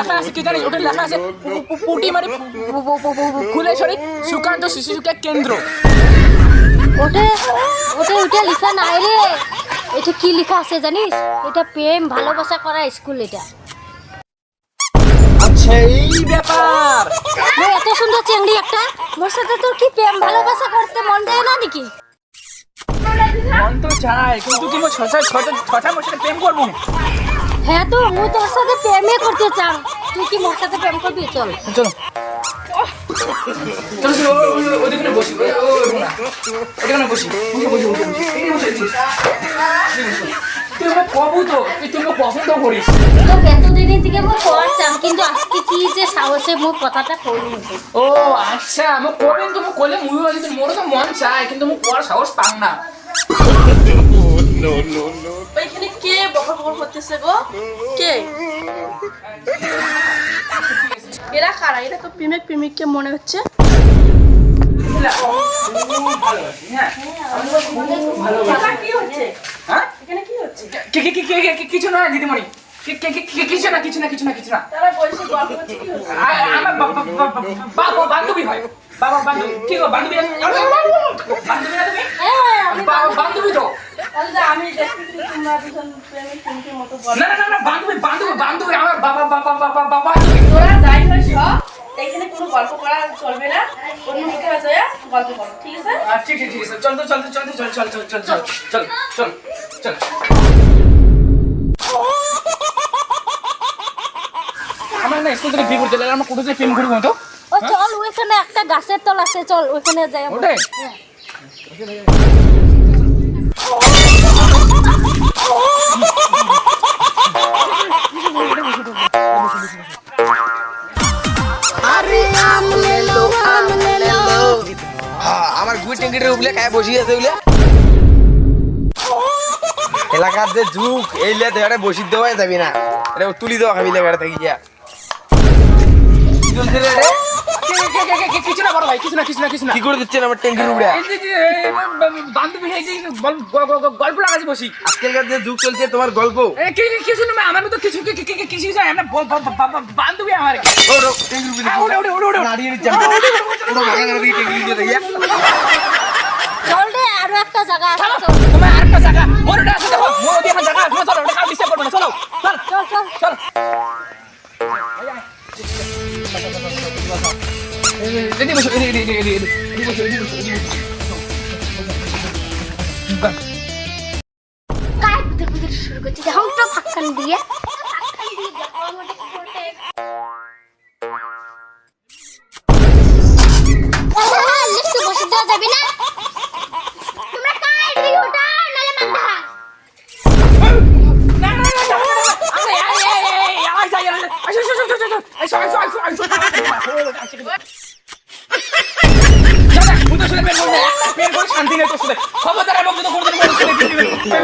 আছে কি জানিস ওটা লেখা আছে পুটি মানে ফুলেশ্বরী সুকান্ত শিশু শিক্ষা কেন্দ্র। ওটা ওটা ওটা লেখা নাই রে। এটা কি লেখা আছে জানিস? এটা প্রেম ভালোবাসা করা স্কুল এটা। আচ্ছা এই ব্যাপার। এত সুন্দর চেংড়ি একটা মোর সাথে তোর কি প্রেম ভালোবাসা করতে মন যায় না নাকি? মন তো চাই কিন্তু কি মো ছটা ছটা ছটা মোর সাথে প্রেম করব? হ্যাঁ তো মু তোর সাথে প্রেমে করতে চাও তুই কি মোর সাথে প্রেম করবি? চল। চলো। ও আচ্ছা মোক তো কলে ময়ো আজি মোৰো মন চায় কিন্তু মোক কোৱাৰ সাহস পাং না। গো? কে? এরা কারা? এরা তো প্রেমিক প্রেমিককে মনে হচ্ছে। কিছু না দিদিমণি। কিছু না কিছু না কিছু না কিছু না। বান্ধবী হয়। বাবা বান্ধবী। বান্ধবী বান্ধবী না তুমি আমি দেখতেছি তোমরা দুজন প্রেমিক প্রেমিকের মতো গল্প না না না না বান্ধবী বান্ধবী বান্ধবী আমার বাবা বাবা বাবা বাবা তোরা যাই হয়েছ এখানে কোনো গল্প করা চলবে না অন্য মুখে আছে গল্প করো ঠিক আছে ঠিক আছে ঠিক আছে চল তো চল তো চল তো চল চল চল চল চল চল চল চল আমার না স্কুল থেকে বিয়ে করতে লাগে আমরা কোথাও থেকে প্রেম করব তো ও চল ওইখানে একটা গাছের তল আছে চল ওইখানে যাই। ওটাই হ্যাঁ, আমার গুড় টিঙ্গিটির উবলে খায় আছে উলে এলাকার যে যুগ, এই লে তো এটা যাবি না। তুলি দেওয়া খাবি লে এটা থাকি যা কিছু না বড় ভাই কিছু না কিছু না কিছু না। কি বান্ধবী এই বসি। আজকালকার যে যুগ তোমার গল্প। কিছু না আমার তো কিছু কিছু যায় বান্ধবী আমার। ওড়ে হ্যাঁ, ওড়ে আরও একটা জায়গা আছে। তোমার আরেকটা জায়গা। ini masuk ini ini ini ini ini ini masuk ini masuk ini masuk কাজ দেখো শুরু করছি দেখো তো ফাঁকান দিয়ে ছেলে বের করবে একটা বের করে শান্তি নেই তোর সাথে খবরদার এবং যদি কোনোদিন কোনো ছেলে বের করবে তুমি যা